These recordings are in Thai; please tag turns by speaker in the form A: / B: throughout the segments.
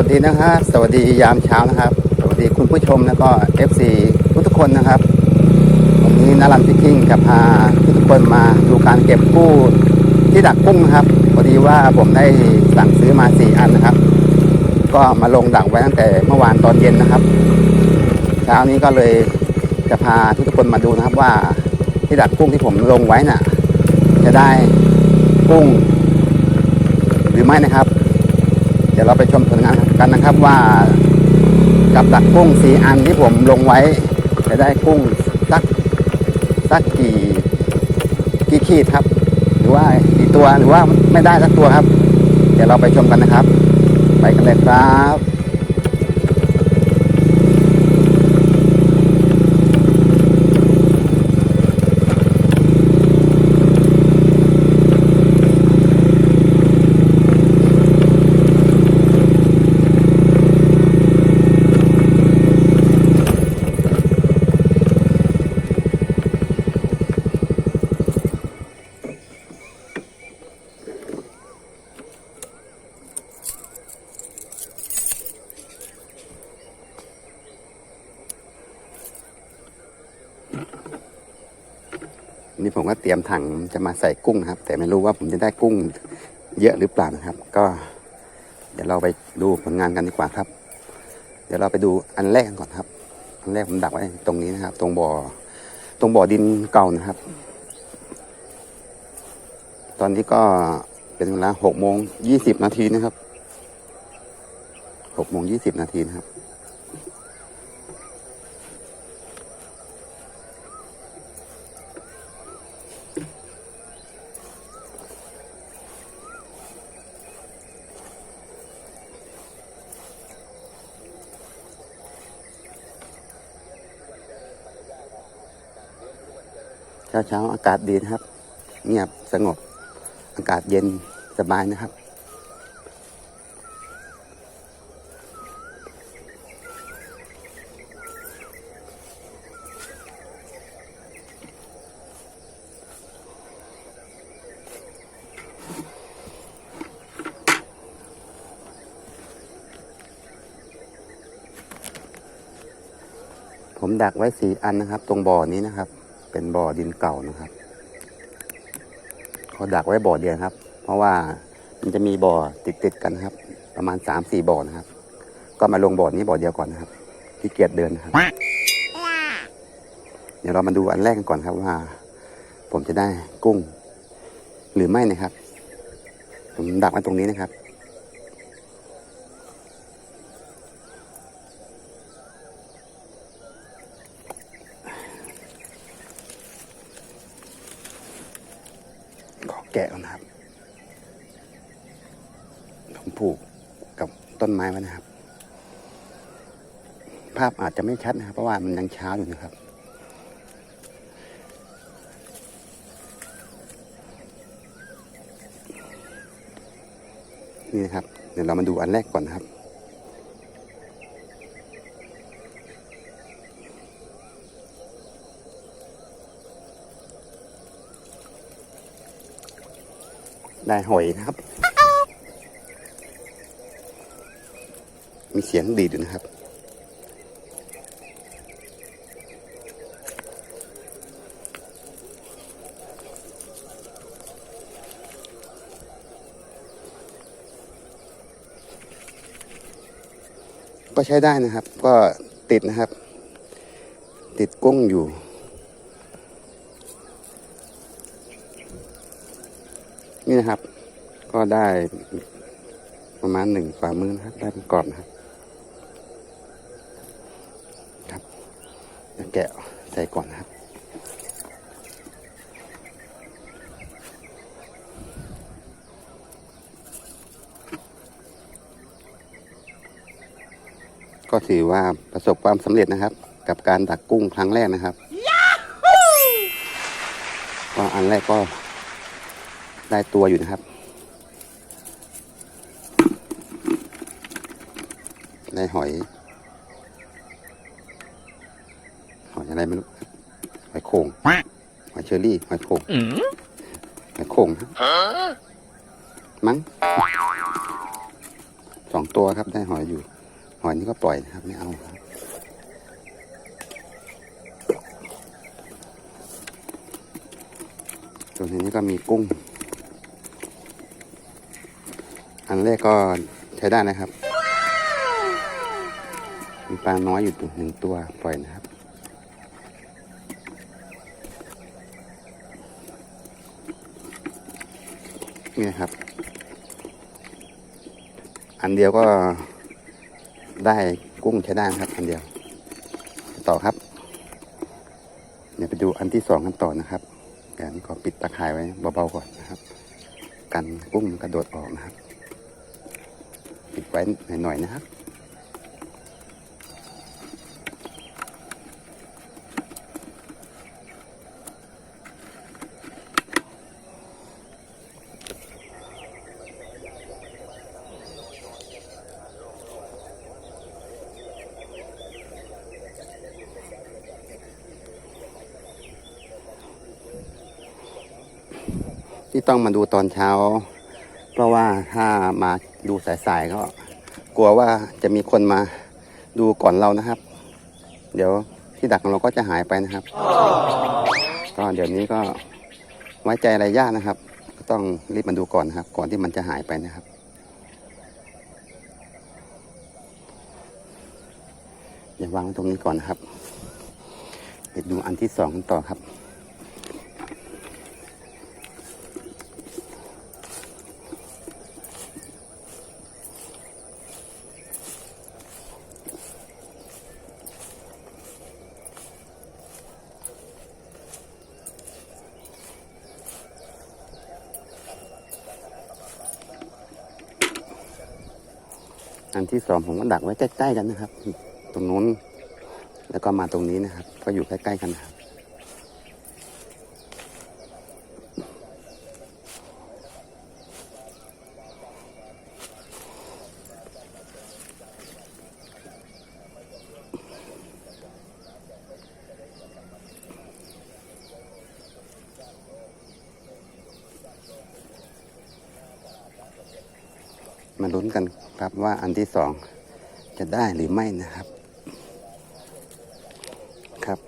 A: สวัสดีนะครับสวัสดียามเช้านะครับ สวัสดีคุณผู้ชมแล้วก็ FC ทุกทุกคนนะครับวันนี้นารันพิกิ้งกับพาทุกทุกคนมาดูการเก็บกู้ที่ดักกุ้งนะครับพอดีว่าผมได้สั่งซื้อมาสี่อันนะครับ ก็มาลงดักไว้ตั้งแต่เมื่อวานตอนเย็นนะครับเช้านี้ก็เลยจะพาทุกทุกคนมาดูนะครับว่าที่ดักกุ้งที่ผมลงไว้น่ะ จะได้กุ้ง หรือไม่นะครับ ดี๋ยวเราไปชมผลงานกันนะครับว่า กับดักกุ้งสีอันที่ผมลงไว้จะได้กุ้งสักสักกี่กี่ขีดครับ หรือว่ากี่ตัวหรือว่าไม่ได้สักตัวครับ เดี๋ยวเราไปชมกันนะครับ ไปกันเลยครับ นี่ผมก็เตรียมถังจะมาใส่กุ้งนะครับ แต่ไม่รู้ว่าผมจะได้กุ้งเยอะหรือเปล่านะครับ ก็ เดี๋ยวเราไปดูผลงานกันดีกว่าครับ เดี๋ยวเราไปดูอันแรกก่อนครับ อันแรกผมดักไว้ตรงนี้นะครับ ตรงบ่อตรงบ่อดินเก่านะครับ ตอนนี้ก็เป็นเวลาหกโมงยี่สิบนาทีนะครับหกโมงยี่สิบนาทีนะครับ ช้าเช้าอากาศดีนะครับ เงียบสงบ อากาศเย็นสบายนะครับ ผมดักไว้สี่อันนะครับ ตรงบ่อนี้นะครับ เป็นบ่อดินเก่านะครับเขาดักไว้บ่อเดียวครับ เพราะว่ามันจะมีบ่อติดติดๆกันครับ ประมาณสามสี่บ่อนะครับ ก็มาลงบ่อนี้บ่อเดียวก่อนนะครับที่เกียจเดินนะครับ เดี๋ยวเรามาดูอันแรกกันก่อนครับว่า ผมจะได้กุ้ง หรือไม่นะครับ ผมดักไว้ตรงนี้นะครับ กะนะครับ ผมผูกกับต้นไม้ไว้นะครับ ภาพอาจจะไม่ชัดนะครับ เพราะว่ามันยังเช้าอยู่นะครับ นี่นะครับ เดี๋ยวเรามาดูอันแรกก่อนนะครับ ได้หอยนะครับ มีเสียงดีดอยู่นะครับ ก็ใช้ได้นะครับ ก็ติดนะครับ ติดกุ้งอยู่ นี่นะครับ ก็ได้ประมาณหนึ่งฝ่ามือนะครับ ได้เป็นกรอบนะครับครับเดี๋ยวแกะใส่ก่อนนะครับก็ถือว่าประสบความสำเร็จนะครับ กับการดักกุ้งครั้งแรกนะครับก็อันแรกก็ ได้ตัวอยู่นะครับได้หอย หอยอะไรไม่รู้ครับหอยโข่งหอยเชอรี่ หอยโข่งหอยโข่งครับมั้งสองตัวครับได้หอยอยู่ หอยนี้ก็ปล่อยนะครับไม่เอาครับส่วนในนี้ก็มีกุ้ง อันแรกก็ใช้ได้นะครับมีปลาน้อยอยู่ตัวหนึ่งตัวปล่อยนะครับ นี่ครับ อันเดียวก็ได้กุ้งใช้ได้นะครับ อันเดียว ต่อครับ เดี๋ยวไปดูอันที่สองกันต่อนะครับเดี๋ยวนี้ขอปิดตะข่ายไว้เบาๆก่อนนะครับ กันกุ้งกระโดดออกนะครับ ปิดไว้หน่อยๆนะครับที่ต้องมาดูตอนเช้าเพราะว่า ถ้ามาดูสายๆก็กลัวว่าจะมีคนมาดูก่อนเรานะครับ เดี๋ยวที่ดักของเราก็จะหายไปนะครับ ก็เดี๋ยวนี้ก็ไว้ใจอะไรยากนะครับ ก็ต้องรีบมาดูก่อนนะครับ ก่อนที่มันจะหายไปนะครับ อย่าวางตรงนี้ก่อนนะครับไปดูอันที่สองต่อครับ ที่สองผมก็ดักไว้ใกล้ๆกันนะครับ ตรงนู้น แล้วก็มาตรงนี้นะครับ ก็อยู่ใกล้ๆกันนะครับ มาลุ้นกันครับว่าอันที่สองจะได้หรือไม่นะครับ ครับ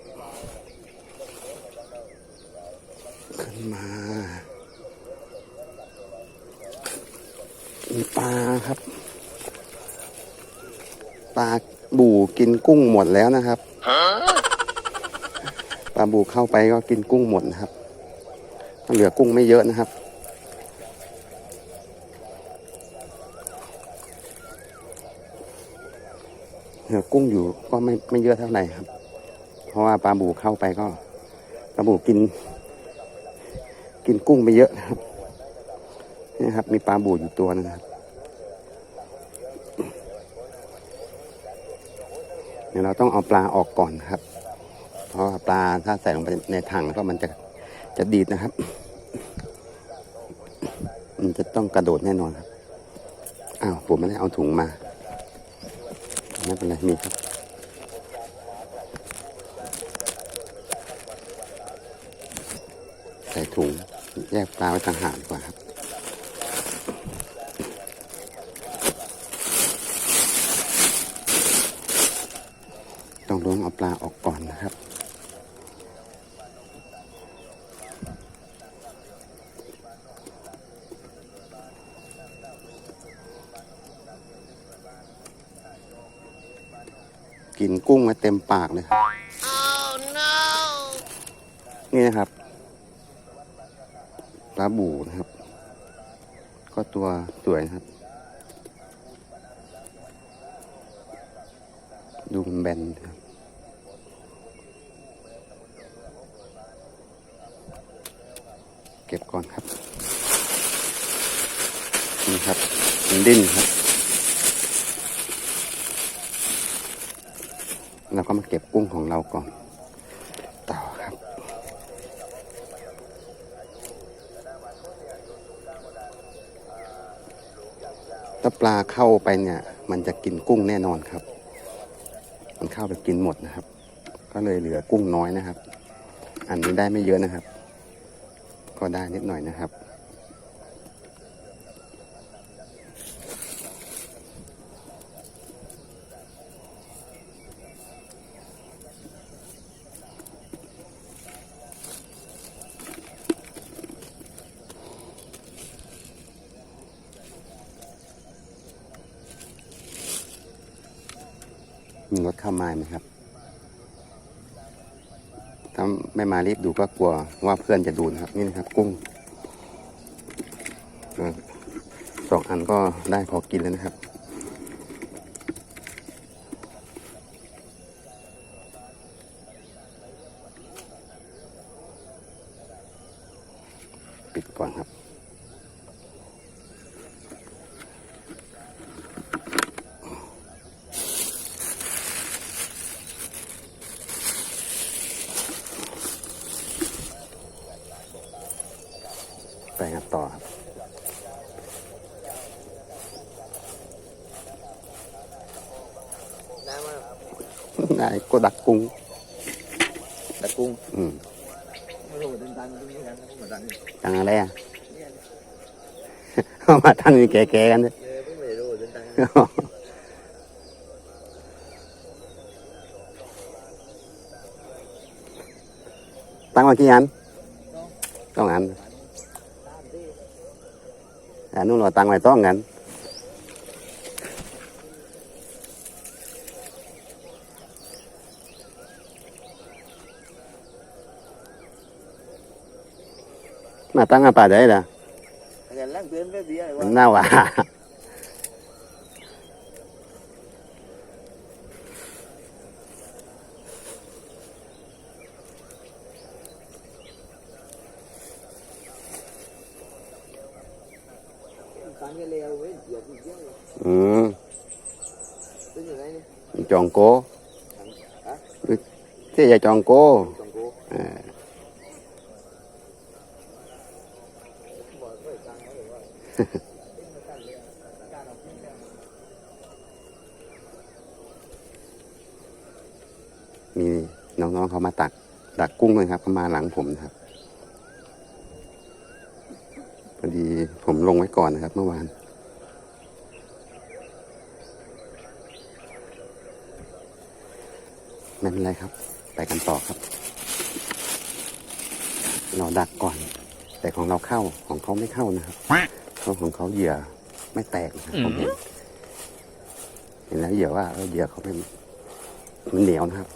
A: ขึ้นมา มีปลาครับ ปลาบู่กินกุ้งหมดแล้วนะครับ ปลาบู่เข้าไปก็กินกุ้งหมดนะครับ เหลือกุ้งไม่เยอะนะครับ เหลือกุ้งอยู่ก็ ไม่ไม่เยอะเท่าไหร่ครับ เพราะว่าปลาบูเข้าไปก็ปลาบูกิน กินกุ้งไปเยอะนะครับนี่ครับ มีปลาบูอยู่ตัวนึงครับเดี๋ยวเราต้องเอาปลาออกก่อนครับ เพราะว่าปลาถ้าใส่ลงไปในถังแล้วก็มันจะจะดีดนะครับ มันจะต้องกระโดดแน่นอนครับ อ้าวผมไม่ได้เอาถุงมา ไม่เป็นไรมีครับ ใส่ถุง แยกปลาไว้ต่างหากดีกว่าครับต้องล้วงเอาปลาออกก่อนนะครับกินกุ้งมาเต็มปากเลยครับนี่นะครับ ปลาบูนะครับ ก็ตัวสวยนะครับ ดูมันแบนครับเก็บก่อนครับนี่ครับมันดิ้นครับ เราก็มาเก็บกุ้งของเราก่อน ต่อครับ ถ้า ปลาเข้าไปเนี่ย มันจะกินกุ้งแน่นอนครับ มันเข้าไปกินหมดนะครับ ก็เลยเหลือกุ้งน้อยนะครับ อันนี้ได้ไม่เยอะนะครับ ก็ได้นิดหน่อยนะครับ มีรถเข้ามาไหมครับ ถ้าไมารีบดูก็กลัวว่าเพื่อนจะดูนะครับ นี่นะครับ กุ้งสองอันก็ได้พอกินแล้วนะครับ ปิดก่อนครับ ไปครับ ต่อครับ
B: ได้มาก
A: ได้ก็ดักกุ้ง
B: ตะกุ้ง
A: อืม
B: ไม่รู้เดินทางตรงนี้กันเหมือนกัน
A: ตังอะไรอะเอามาตั้งนี่แก่ๆกันเลย
B: เออไม่รู้เดินทาง
A: ตั้งมากี่อันต้องอัน แต่นู่นเราตั้งไว้ต้องกันมาตั้งอาป่าได้ล่ะ
B: แต่ล่างเตือนไปเบี้ย
A: มัน
B: ว่า
A: น่าว่า
B: การกันเร็วเว้ยเดี๋ยวอีกเยอะ
A: อืม
B: เป็นยังไงเนี่ย
A: จองโก
B: ฮะ
A: ที่จะจองโก
B: จงกู
A: มีน้องๆเขามาตักตักกุ้งเลยครับเขามาหลังผมนะครับพอดีผมลงไว้ก่อนนะครับ เมื่อวานไม่เป็นไรครับ ไปกันต่อครับ เราดักก่อน แต่ของเราเข้าของเขาไม่เข้านะครับเขาของเขาเหยื่อไม่แตกนะครับผมเห็นเห็นแล้วเหยื่อว่าเออเหยื่อเขาไม่มันเหนียวนะครับ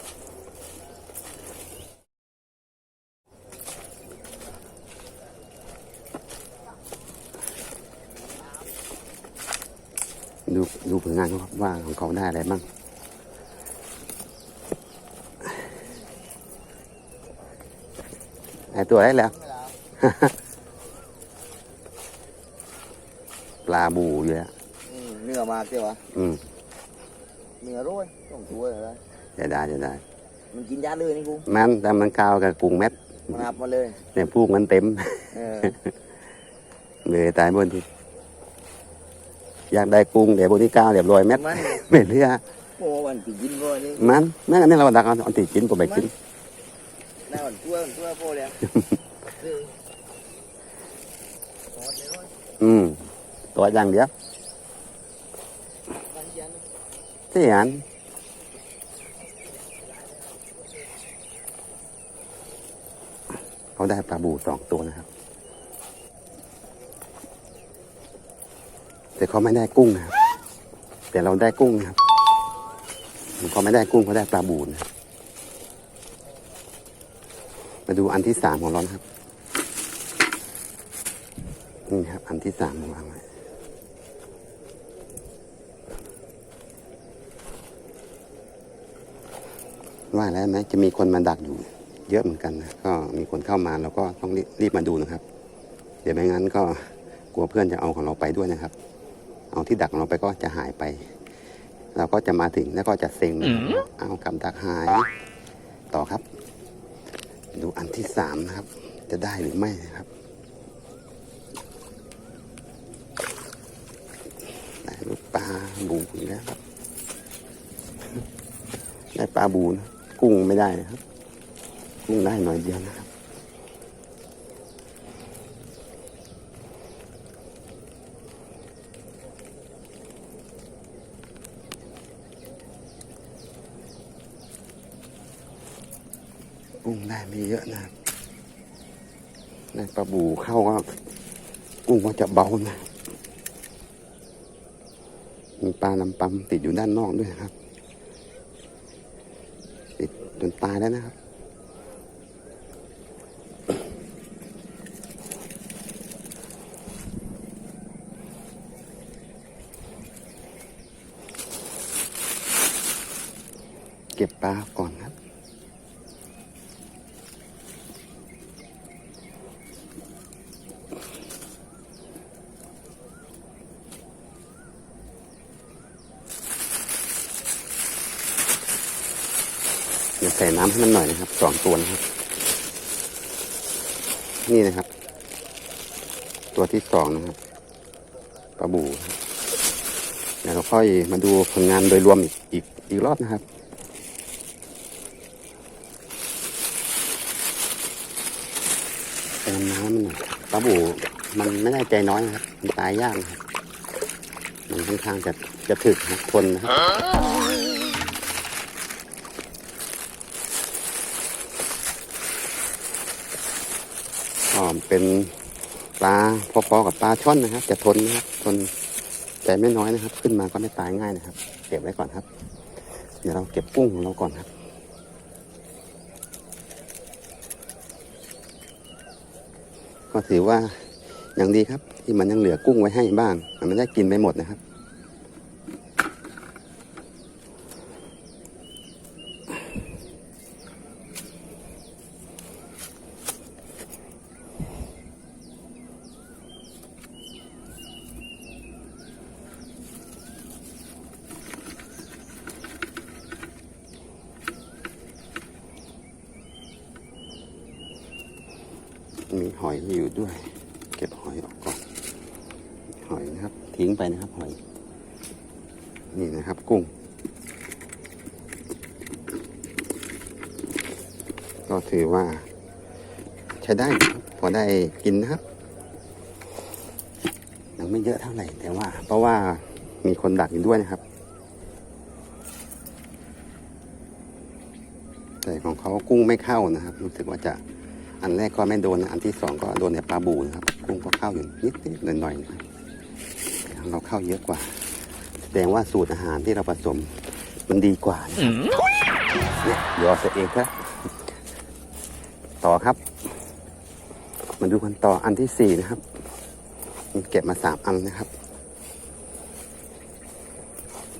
A: ดูดูผลงานเขาครับว่าของเขาได้อะไรบ้าง ไอตัวได้แล้ว ปลาบูอยู่แล้ว
B: เนื้อมาเจ้าวะ
A: อืม
B: เนื้อร้อยต้องตัวอะไร
A: จะได้จะได้
B: มันกินยาเลยนี่กู
A: มันแต่มันกาวกับกุ้งเม็ด
B: มันหับมาเลย
A: เนี่ยพูกมันเต็ม
B: เออ
A: เลยตายบนที่อยากได้กุ้งเดี๋ยวบนที่กาวเรียบร้อยเม็ด
B: มัน
A: ไม่เหลือ
B: โอ้วันปีกินก็นี่
A: มันนั่นอันนี้เราดักเอาเอาติกินก็ไปกิน
B: หน้าวันตัววันตัวโป้เลยอื
A: มตัวอย่างเดียวที่อันเขาได้ปลาบูสองตัวนะครับ แต่เขาไม่ได้กุ้งนะครับ แต่เราได้กุ้งนะครับเขาไม่ได้กุ้งเขาได้ปลาบูนะ มาดูอันที่สามของเรานะครับ นี่ครับ อันที่สามวางไว้ว่าแล้วไหมจะมีคนมาดักอยู่เยอะเหมือนกันนะก็มีคนเข้ามาเราก็ต้องรีบรีบมาดูนะครับ เดี๋ยวไม่งั้นก็กลัวเพื่อนจะเอาของเราไปด้วยนะครับ เอาที่ดักของเราไปก็จะหายไป เราก็จะมาถึงแล้วก็จะเซ็งนะครับเอากับดักหายต่อครับ ดูอันที่สามนะครับ จะได้หรือไม่นะครับได้ลูกปลาบูอีกแล้วครับ ได้ปลาบูนะกุ้งไม่ได้นะครับ กุ้งได้หน่อยเดียวนะครับ กุ้งได้ไม่เยอะนะครับได้ปลาบูเข้าก็กุ้งก็จะเบานะ มีปลาลำปัมติดอยู่ด้านนอกด้วยครับ ติดจนตายแล้วนะครับเก็บปลาก่อนครับ เดี๋ยว ให้มันหน่อยนะครับสองตัวนะครับ นี่นะครับ ตัวที่สองนะครับปลาบูเดี๋ยวเราค่อยมาดูผลงานโดยรวมอีกอีกอีกรอบนะครับเติมน้ำมันหน่อยปลาบูมันไม่ได้ใจน้อยนะครับมันตายยากนะครับมันค่อนข้างจะจะถึกนะทนนะครับ ก็เป็นปลาพอๆกับปลาช่อนนะครับ จะทนนะครับทนใจไม่น้อยนะครับ ขึ้นมาก็ไม่ตายง่ายนะครับเก็บไว้ก่อนครับ เดี๋ยวเราเก็บกุ้งของเราก่อนครับก็ถือว่าอย่างดีครับ ที่มันยังเหลือกุ้งไว้ให้บ้าง มันไม่ได้กินไปหมดนะครับ มีห อยอยู่ด้วย เก็บหอยออกก่อน หอยนะครับ ทิ้งไปนะครับหอย นี่นะครับ กุ้ง ก็ถือว่า ใช้ได้พอได้กินนะครับยังไม่เยอะเท่าไหร่แต่ว่า เพราะว่ามีคนดักอยู่ด้วยนะครับ แต่ของเขากุ้งไม่เข้านะครับ รู้สึกว่าจะ อันแรกก็ไม่โดน อันที่สองก็โดนในปลาบูนะครับ กุ้งก็เข้าอยู่นิดนิดหน่อยหน่อยๆนะเราเข้าเยอะกว่า แสดงว่าสูตรอาหารที่เราผสมมันดีกว่านะครับเนี่ยเดี๋ยวเอาเองครับต่อครับ มาดูกันต่ออันที่สี่นะครับเก็บมาสามอันนะครับ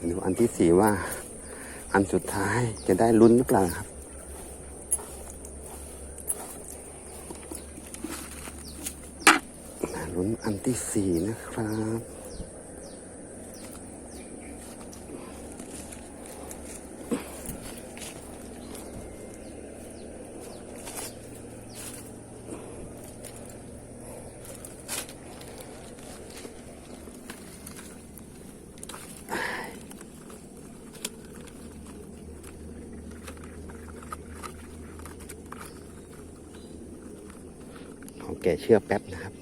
A: ดูอันที่สี่ว่า อันสุดท้ายจะได้ลุ้นหรือเปล่าครับ มาลุ้นอันที่สี่นะครับ ขอแกเชื่อแป๊บนะครับ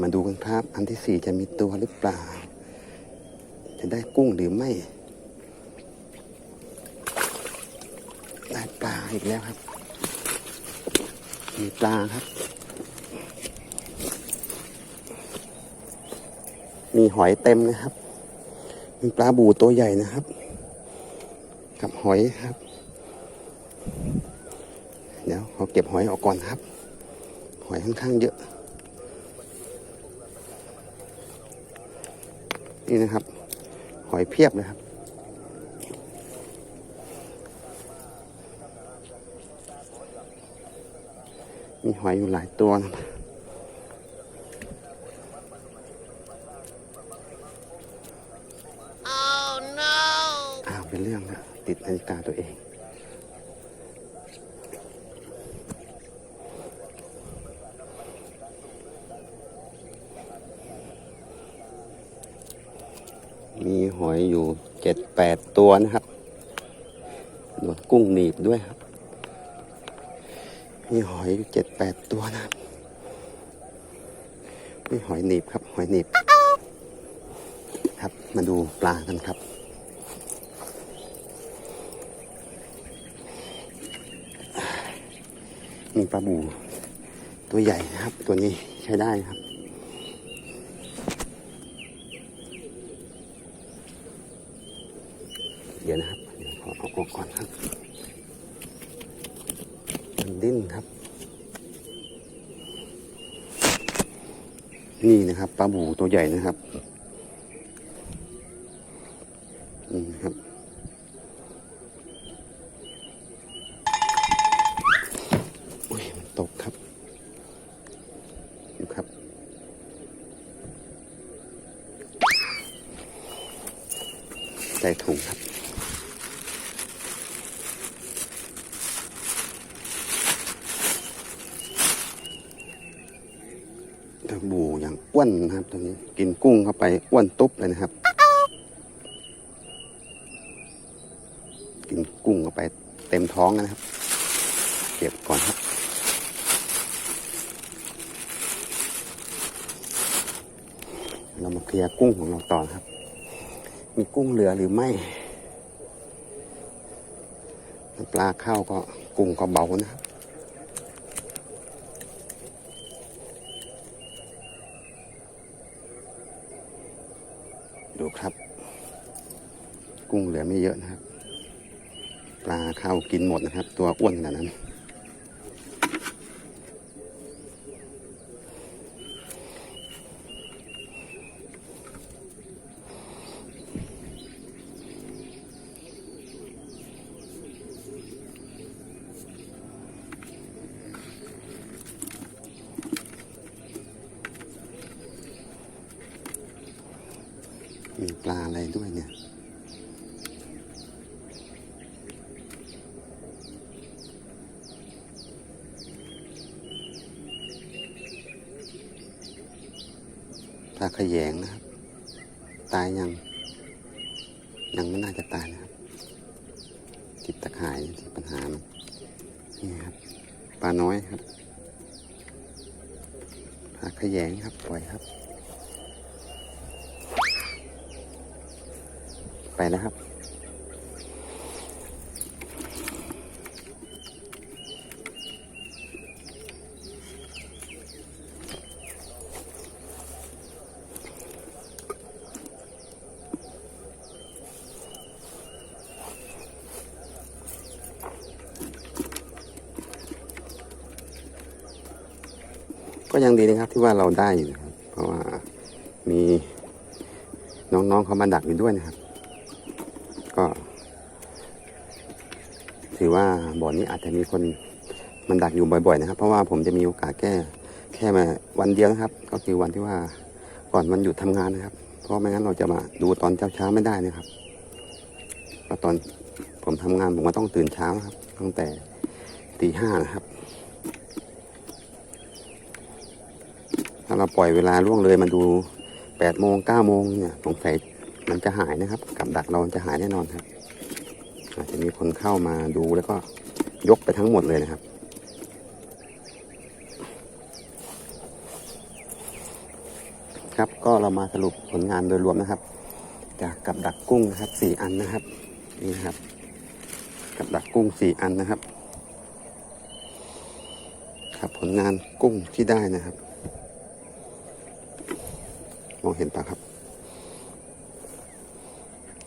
A: มาดูกันครับ อันที่สี่จะมีตัวหรือเปล่า จะได้กุ้งหรือไม่ ได้ปลาอีกแล้วครับ มีปลาครับ มีหอยเต็มนะครับ มีปลาบูตัวใหญ่นะครับ กับหอยครับ เดี๋ยวขอเก็บหอยออกก่อนครับ หอยค่อนข้างเยอะ นี่นะครับ หอยเพียบเลยครับ มีหอยอยู่หลายตัวนะครับอ้าวเป็นเรื่องแล้วติดนาฬิกาตัวเอง มี หอยอยู่เจ็ดแปดตัวนะครับโดนกุ้งหนีบด้วยครับ มีหอยเจ็ดแปดตัวนะครับมีหอยหนีบครับ หอยหนีบ ครับมาดูปลากันครับมีปลาบูตัวใหญ่นะครับ ตัวนี้ใช้ได้ครับ เดี๋ยวนะครับเดี๋ยวขอเอาออกก่อนครับ มันดิ้นครับ นะครับปลาบูตัวใหญ่นะครับนี่นะครับ อุ้ยมันตกครับดูครับ ใส่ถุงครับ ตะบูอย่างอ้วนนะครับตัวนี้กินกุ้งเข้าไปอ้วนตุ๊บเลยนะครับ กินกุ้งเข้าไปเต็มท้องนะครับ เก็บก่อนครับ เรามาเคลียร์กุ้งของเราต่อนะครับ มีกุ้งเหลือหรือไม่ปลาเข้าก็กุ้งก็เบานะครับ ดูครับ กุ้งเหลือ ไม่เยอะนะครับ ปลาเข้ากินหมดนะครับ ตัวอ้วนขนาดนั้น มีปลาอะไรด้วยเนี่ย ปลาขยงนะครับ ตายยัง ยังไม่น่าจะตายนะครับ ติดตะข่ายติดปัญหามันนี่ครับปลาน้อยครับปลาขยงครับปล่อยครับ ไปแล้วครับ ก็ ยังดีนะครับที่ว่าเราได้อยู่นะครับ เพราะว่ามีน้องๆเขามาดักอยู่ด้วยนะครับ ก็ถือว่าบ่อนนี้อาจจะมีคนมันดักอยู่บ่อย ๆ นะครับ เพราะว่าผมจะมีโอกาสแค่แค่มาวันเดียวนะครับ ก็คือวันที่ว่าก่อนวันหยุดทำงานนะครับ เพราะไม่งั้นเราจะมาดูตอนเช้าๆไม่ได้นะครับเพราะตอนผมทำงานผมก็ต้องตื่นเช้าครับ ตั้งแต่ตีห้านะครับ ถ้า เราปล่อยเวลาล่วงเลยมาดูแปดโมงเก้าโมงเนี่ยสงสัยมันจะหายนะครับ กับดักเราจะหายแน่นอนครับ อาจจะมีคนเข้ามาดูแล้วก็ยกไปทั้งหมดเลยนะครับ ครับก็เรามาสรุปผลงานโดยรวมนะครับ จากกับดักกุ้งนะครับสี่อันนะครับนี่นะครับ กับดักกุ้งสี่อันนะครับ ครับผลงานกุ้งที่ได้นะครับ มองเห็นปะครับ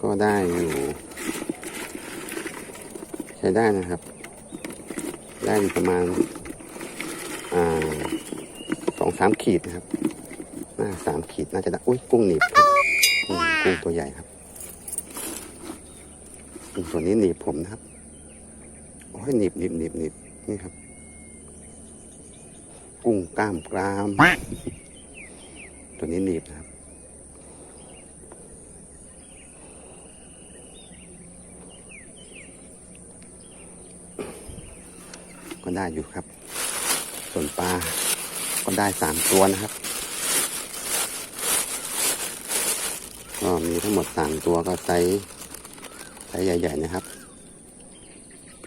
A: ก็ได้อยู่ ใช้ได้นะครับ ได้อยู่ประมาณอ่าสองสามขีดนะครับน่าสามขีดน่าจะได้ อุ้ยกุ้งหนีบครับอืมกุ้งตัวใหญ่ครับกุ้งตัวนี้หนีบผมนะครับ โอ้ยหนีบหนีบหนีบหนีบนี่ครับ กุ้งกล้ามกราม ตัวนี้หนีบนะครับ ก็ ได้อยู่ครับ ส่วนปลาก็ได้สามตัวนะครับ ก็มีทั้งหมดสามตัวก็ไซส์ไซส์ใหญ่ ๆ นะครับ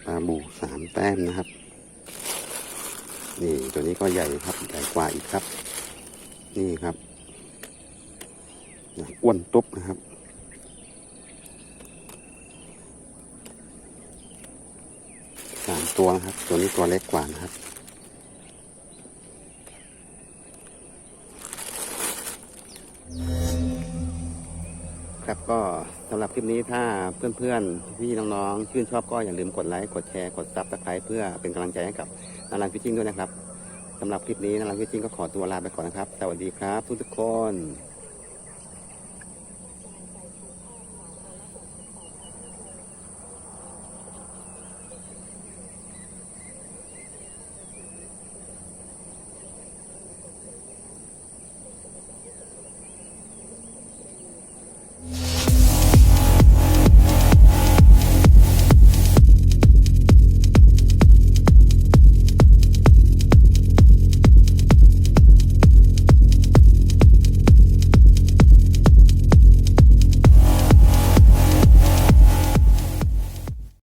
A: ปลาบูสามแต้มนะครับ นี่ตัวนี้ก็ใหญ่ครับ ใหญ่กว่าอีกครับ นี่ครับอ้วนตุ๊บนะครับ ตัวนะครับ ตัวนี้ตัวเล็กกว่านะครับ ครับก็สำหรับคลิปนี้ถ้าเพื่อนๆพี่น้องๆชื่นชอบก็อย่าลืมกดไลค์กดแชร์กดซับสไครต์เพื่อเป็นกำลังใจให้กับนารันฟิชชิ่งด้วยนะครับสำหรับคลิปนี้นารันฟิชชิ่งก็ขอตัวลาไปก่อนนะครับ สวัสดีครับทุกทุกคน